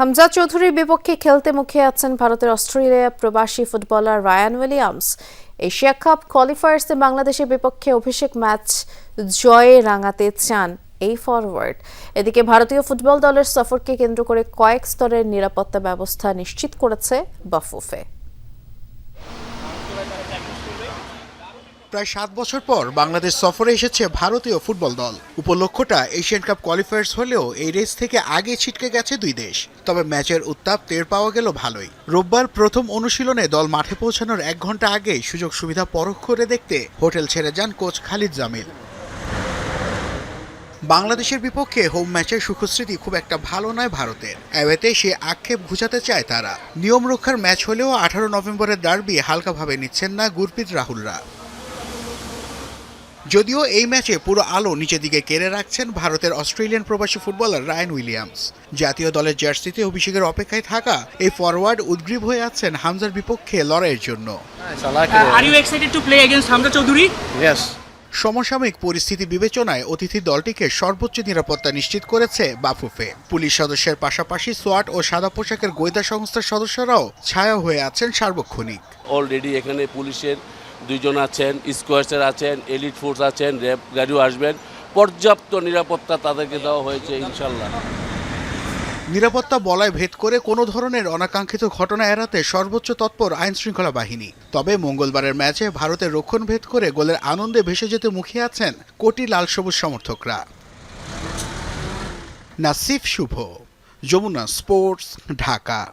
হামজা চৌধুরীর বিপক্ষে খেলতে মুখে আছেন ভারতের অস্ট্রেলিয়া প্রবাসী footballer Ryan Williams. Asia cup কোয়ালিফায়ার্সে বাংলাদেশের বিপক্ষে অভিষেক ম্যাচ জয়ে রাঙাতে চান এই ফরওয়ার্ড। এদিকে ভারতীয় ফুটবল দলের সফরকে কেন্দ্র করে কয়েক স্তরের নিরাপত্তা ব্যবস্থা নিশ্চিত করেছে বাফুফে। প্রায় সাত বছর পর বাংলাদেশ সফরে এসেছে ভারতীয় ফুটবল দল। উপলক্ষটা এশিয়ান কাপ কোয়ালিফায়ার্স হলেও এই রেস থেকে আগে ছিটকে গেছে দুই দেশ। তবে ম্যাচের উত্তাপ টের পাওয়া গেল ভালোই। রোববার প্রথম অনুশীলনে দল মাঠে পৌঁছানোর এক ঘণ্টা আগেই সুযোগ সুবিধা পরখ করে দেখতে হোটেল ছেড়ে যান কোচ খালিদ জামিল। বাংলাদেশের বিপক্ষে হোম ম্যাচের সুখস্মৃতি খুব একটা ভালো নয় ভারতের। অ্যাওয়েতে সে আক্ষেপ ঘুচাতে চায় তারা। নিয়ম রক্ষার ম্যাচ হলেও আঠারো নভেম্বরের ডার্বি হালকাভাবে নিচ্ছেন না গুরপ্রীত রাহুলরা। যদিও এই ম্যাচে পুরো আলো নিচের দিকে কেড়ে রাখছেন ভারতের অস্ট্রেলিয়ান প্রবাসী ফুটবলার রায়ান উইলিয়ামস। জাতীয় দলের জার্সিতে অভিষেকের অপেক্ষায় থাকা এই ফরওয়ার্ড উদ্গ্রীব হয়ে আছেন হামজার বিপক্ষে লড়াইয়ের জন্য। Uh. সমসাময়িক পরিস্থিতি বিবেচনায় অতিথি দলটিকে সর্বোচ্চ নিরাপত্তা নিশ্চিত করেছে বাফুফে। পুলিশ সদস্যের পাশাপাশি সোয়াট ও সাদা পোশাকের গোয়েন্দা সংস্থার সদস্যরাও ছায়া হয়ে আছেন সার্বক্ষণিক। অলরেডি এখানে পুলিশের দুইজন আছেন স্কোয়ার্সের আছেন, এলিট ফোর্স আছেন, র্যাব গাড়িও আসবেন। পর্যাপ্ত নিরাপত্তা তাদেরকে দেওয়া হয়েছে, ইনশাল্লাহ। নিরাপত্তা বলয় ভেদ করে কোনো ধরনের অনাকাঙ্ক্ষিত ঘটনা এড়াতে সর্বোচ্চ তৎপর আইন শৃঙ্খলা বাহিনী। তবে মঙ্গলবারের ম্যাচে ভারতের রক্ষণ ভেদ করে গোলের আনন্দে ভেসে যেতে মুখিয়ে আছেন কোটি লাল সবুজ সমর্থকরা। নাসিফ শুভ, যমুনা স্পোর্টস, ঢাকা।